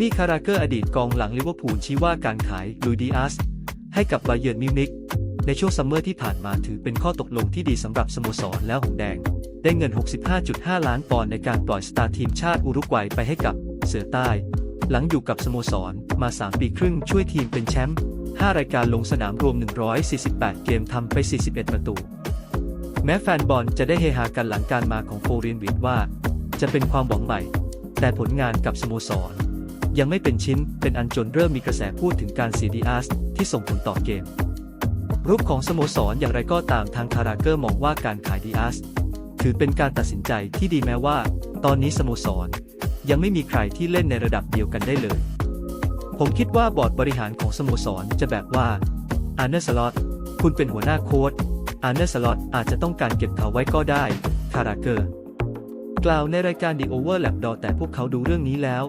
มี่คาราเกอร์อดีตกองหลังลิเวอร์พูลชี้ว่าการขายลุยดิอาสให้กับบาเยิร์นมิวนิกในช่วงซัมเมอร์ที่ผ่านมาถือเป็นข้อตกลงที่ดีสำหรับสโมสรแล้วหงแดง ได้เงิน 65.5 ล้านปอนด์ในการปล่อยสตาร์ทีมชาติอุรุกวัยไปให้กับเสือใต้ หลังอยู่กับสโมสรมา 3 ปีครึ่งช่วยทีมเป็นแชมป์ 5 รายการลงสนามรวม 148 เกมทำไป 41 ประตู แม้แฟนบอลจะได้เฮฮากันหลังการมาของโฟรินวิดว่า จะเป็นความหวังใหม่ แต่ผลงานกับสโมสร ยังไม่เป็นชิ้นเป็นอันจนเริ่มมีกระแสพูดถึงการเสียดีอาสที่ส่งผลต่อเกม รูปของสโมสรอย่างไรก็ตามทางคาราเกอร์มองว่าการขายดีอาสถือเป็นการตัดสินใจที่ดีแม้ว่า ตอนนี้สโมสร ยังไม่มีใครที่เล่นในระดับเดียวกันได้เลย ผมคิดว่าบอร์ดบริหารของสโมสรจะแบบว่าอาร์เนอร์สลอตคุณเป็นหัวหน้าโค้ชอาร์เนอร์สลอตอาจจะต้องการเก็บเขาไว้ก็ได้คาราเกอร์ กล่าวในรายการ The Overlap ดอแต่พวกเขาดูเรื่องนี้แล้ว